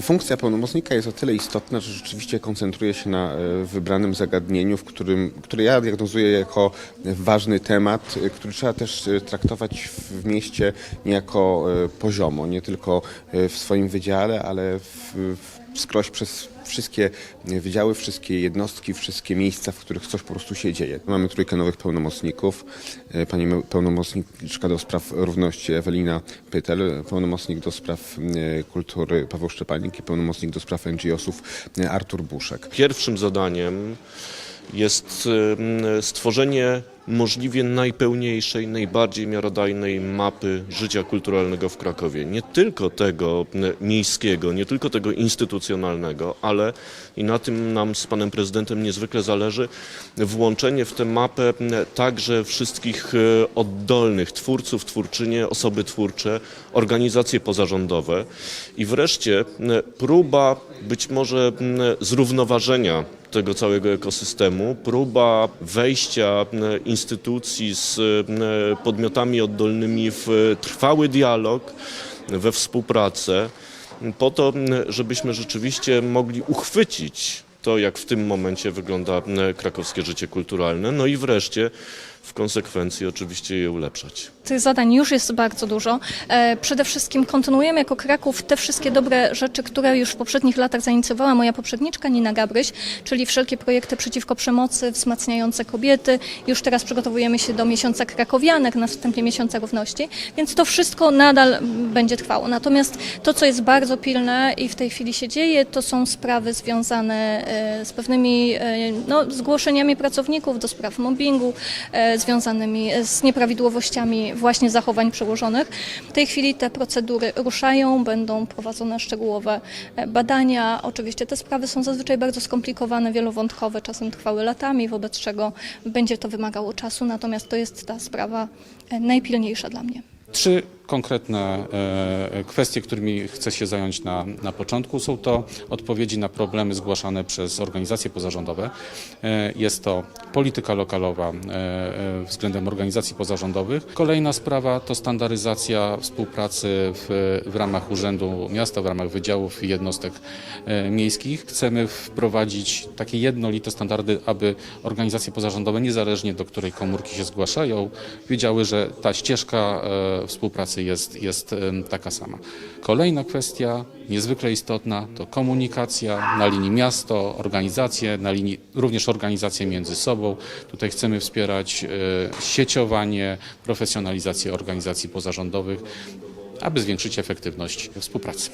Funkcja pełnomocnika jest o tyle istotna, że rzeczywiście koncentruje się na e, wybranym zagadnieniu, w którym, które ja diagnozuję jako ważny temat, e, który trzeba też e, traktować w mieście niejako poziomo, nie tylko w swoim wydziale, ale w, w skroś przez wszystkie wydziały, wszystkie jednostki, wszystkie miejsca, w których coś po prostu się dzieje. Mamy trójkę nowych pełnomocników. E, Pani pełnomocniczka do spraw równości Ewelina Pytel, pełnomocnik do spraw e, kultury Paweł Szczepanik i pełnomocnik do spraw NGO-sów e, Artur Buszek. Pierwszym zadaniem jest stworzenie możliwie najpełniejszej, najbardziej miarodajnej mapy życia kulturalnego w Krakowie. Nie tylko tego miejskiego, nie tylko tego instytucjonalnego, ale i na tym nam z panem prezydentem niezwykle zależy, włączenie w tę mapę także wszystkich e, oddolnych twórców, twórczynie, osoby twórcze, organizacje pozarządowe i wreszcie próba być może zrównoważenia tego całego ekosystemu, próba wejścia m, instytucji z m, podmiotami oddolnymi w trwały dialog, we współpracę, po to, żebyśmy rzeczywiście mogli uchwycić to, jak w tym momencie wygląda krakowskie życie kulturalne, no i wreszcie w konsekwencji oczywiście je ulepszać. Tych zadań już jest bardzo dużo. E, Przede wszystkim kontynuujemy jako Kraków te wszystkie dobre rzeczy, które już w poprzednich latach zainicjowała moja poprzedniczka Nina Gabryś, czyli wszelkie projekty przeciwko przemocy, wzmacniające kobiety. Już teraz przygotowujemy się do miesiąca krakowianek, następnie miesiąca równości, więc to wszystko nadal będzie trwało. Natomiast to, co jest bardzo pilne i w tej chwili się dzieje, to są sprawy związane e, z pewnymi e, no, zgłoszeniami pracowników do spraw mobbingu, związanymi z nieprawidłowościami właśnie zachowań przełożonych. W tej chwili te procedury ruszają, będą prowadzone szczegółowe e, badania. Oczywiście te sprawy są zazwyczaj bardzo skomplikowane, wielowątkowe, czasem trwały latami, wobec czego będzie to wymagało czasu, natomiast to jest ta sprawa e, najpilniejsza dla mnie. Trzy konkretne e, kwestie, którymi chcę się zająć na, na początku. Są to odpowiedzi na problemy zgłaszane przez organizacje pozarządowe. E, Jest to polityka lokalowa e, e, względem organizacji pozarządowych. Kolejna sprawa to standaryzacja współpracy w, w ramach Urzędu Miasta, w ramach wydziałów i jednostek e, miejskich. Chcemy wprowadzić takie jednolite standardy, aby organizacje pozarządowe, niezależnie do której komórki się zgłaszają, wiedziały, że ta ścieżka e, jest, jest taka sama. Kolejna kwestia, niezwykle istotna, to komunikacja na linii miasto, organizacje, na linii również organizacje między sobą. Tutaj chcemy wspierać e, sieciowanie, profesjonalizację organizacji pozarządowych, aby zwiększyć efektywność współpracy.